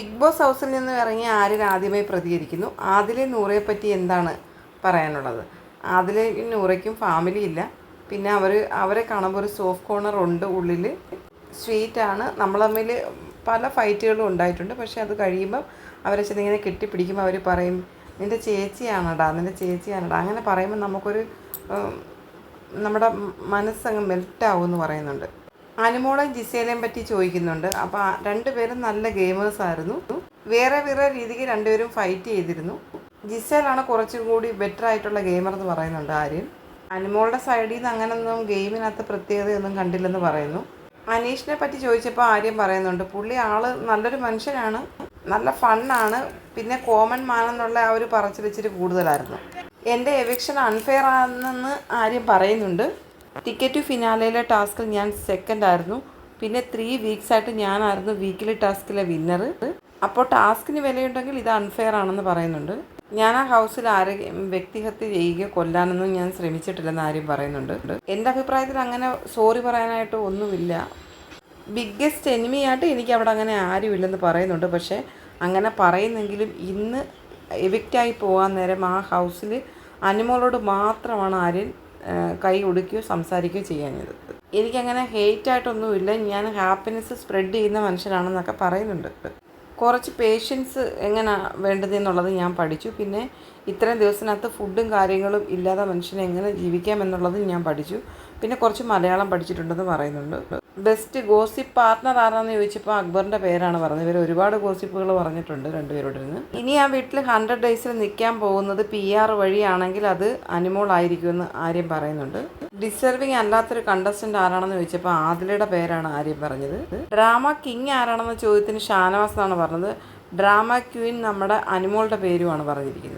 Big boss ഹൗസിൽ നിന്ന് ഇറങ്ങിയ ആര്യൻ ആദ്യമായി പ്രതികരിക്കുന്നു. ആദിലെ നൂറയെ പറ്റി എന്താണ് പറയാനുള്ളത്? ആദിലെ നൂറയ്ക്കും ഫാമിലി ഇല്ല. പിന്നെ അവർ അവരെ കാണുമ്പോൾ ഒരു സോഫ്റ്റ് കോർണർ ഉണ്ട് ഉള്ളിൽ സ്വീറ്റ് ആണ്. നമ്മൾ തമ്മിൽ പല ഫൈറ്റുകളും ഉണ്ടായിട്ടുണ്ട്. പക്ഷേ അത് കഴിയുമ്പം അവരെ ചെന്നിങ്ങനെ കെട്ടിപ്പിടിക്കുമ്പോൾ അവർ പറയും നിന്റെ ചേച്ചിയാണടാ നിന്റെ ചേച്ചിയാണടാ. അങ്ങനെ പറയുമ്പോൾ നമുക്കൊരു നമ്മുടെ മനസ്സങ്ങ് മെൽറ്റാവും എന്ന് പറയുന്നുണ്ട്. അനുമോളെയും ജിസേലയും പറ്റി ചോദിക്കുന്നുണ്ട്. അപ്പോൾ രണ്ടുപേരും നല്ല ഗെയിമേഴ്സ് ആയിരുന്നു. വേറെ വേറെ രീതിക്ക് രണ്ടുപേരും ഫൈറ്റ് ചെയ്തിരുന്നു. ജിസേലാണ് കുറച്ചും കൂടി ബെറ്റർ ആയിട്ടുള്ള ഗെയിമർ എന്ന് പറയുന്നുണ്ട് ആര്യൻ. അനുമോളുടെ സൈഡിൽ നിന്ന് അങ്ങനൊന്നും ഗെയിമിനകത്ത് പ്രത്യേകതയൊന്നും കണ്ടില്ലെന്ന് പറയുന്നു. അനീഷിനെ പറ്റി ചോദിച്ചപ്പോൾ ആര്യം പറയുന്നുണ്ട് പുള്ളി ആൾ നല്ലൊരു മനുഷ്യനാണ് നല്ല ഫണ്ണാണ് പിന്നെ കോമൺ മാനെന്നുള്ള ആ ഒരു പറച്ചിൽ വെച്ചിട്ട് കൂടുതലായിരുന്നു. എന്റെ എവിക്ഷൻ അൺഫെയർ ആണെന്ന് ആര്യം പറയുന്നുണ്ട്. ടിക്കറ്റ് ഫിനാലയിലെ ടാസ്കിൽ ഞാൻ സെക്കൻഡ് ആയിരുന്നു. പിന്നെ ത്രീ വീക്സ് ആയിട്ട് ഞാനായിരുന്നു വീക്കിലി ടാസ്കിലെ വിന്നർ അപ്പോൾ ടാസ്കിന് വിലയുണ്ടെങ്കിൽ ഇത് അൺഫെയർ ആണെന്ന് പറയുന്നുണ്ട്. ഞാൻ ആ ഹൗസിൽ ആരെ വ്യക്തിഹത്യ ചെയ്യുകയോ കൊല്ലാനൊന്നും ഞാൻ ശ്രമിച്ചിട്ടില്ലെന്ന് ആരും പറയുന്നുണ്ട്. എന്റെ അഭിപ്രായത്തിൽ അങ്ങനെ സോറി പറയാനായിട്ട് ഒന്നുമില്ല. ബിഗ്ഗസ്റ്റ് എനിമിയായിട്ട് എനിക്ക് അവിടെ അങ്ങനെ ആരും ഇല്ലെന്ന് പറയുന്നുണ്ട്. പക്ഷേ അങ്ങനെ പറയുന്നെങ്കിലും ഇന്ന് എവിക്റ്റായി പോകാൻ നേരം ആ ഹൗസിൽ അനിമോളോട് മാത്രമാണ് ആര്യൻ കൈ ഒടുക്കുകയോ സംസാരിക്കുകയോ ചെയ്യാഞ്ഞത്. എനിക്കങ്ങനെ ഹെയ്റ്റായിട്ടൊന്നുമില്ല ഞാൻ ഹാപ്പിനെസ് സ്പ്രെഡ് ചെയ്യുന്ന മനുഷ്യനാണെന്നൊക്കെ പറയുന്നുണ്ട്. കുറച്ച് പേഷ്യൻസ് എങ്ങനെ വേണ്ടതെന്നുള്ളത് ഞാൻ പഠിച്ചു. പിന്നെ ഇത്രയും ദിവസത്തിനകത്ത് ഫുഡും കാര്യങ്ങളും ഇല്ലാതെ മനുഷ്യനെ എങ്ങനെ ജീവിക്കാമെന്നുള്ളതും ഞാൻ പഠിച്ചു. പിന്നെ കുറച്ച് മലയാളം പഠിച്ചിട്ടുണ്ടെന്ന് പറയുന്നുണ്ട്. ബെസ്റ്റ് ഗോസിപ്പ് പാർട്ട്ണർ ആരാണെന്ന് ചോദിച്ചപ്പോൾ അക്ബറിന്റെ പേരാണ് പറഞ്ഞത്. ഇവർ ഒരുപാട് ഗോസിപ്പുകൾ പറഞ്ഞിട്ടുണ്ട് രണ്ടുപേരോട് ഇരുന്ന്. ഇനി ആ വീട്ടിൽ ഹൺഡ്രഡ് ഡേയ്സിൽ നിൽക്കാൻ പോകുന്നത് പി ആർ വഴിയാണെങ്കിൽ അത് അനിമോൾ ആയിരിക്കുമെന്ന് ആര്യം പറയുന്നുണ്ട്. ഡിസർവിങ് അല്ലാത്തൊരു കണ്ടസ്റ്റന്റ് ആരാണെന്ന് ചോദിച്ചപ്പോൾ ആദിലയുടെ പേരാണ് ആര്യം പറഞ്ഞത്. ഡ്രാമ കിങ് ആരാണെന്ന ചോദ്യത്തിന് ഷാനവാസ് എന്നാണ് പറഞ്ഞത്. ഡ്രാമ ക്വീൻ നമ്മുടെ അനിമോളുടെ പേരുമാണ് പറഞ്ഞിരിക്കുന്നത്.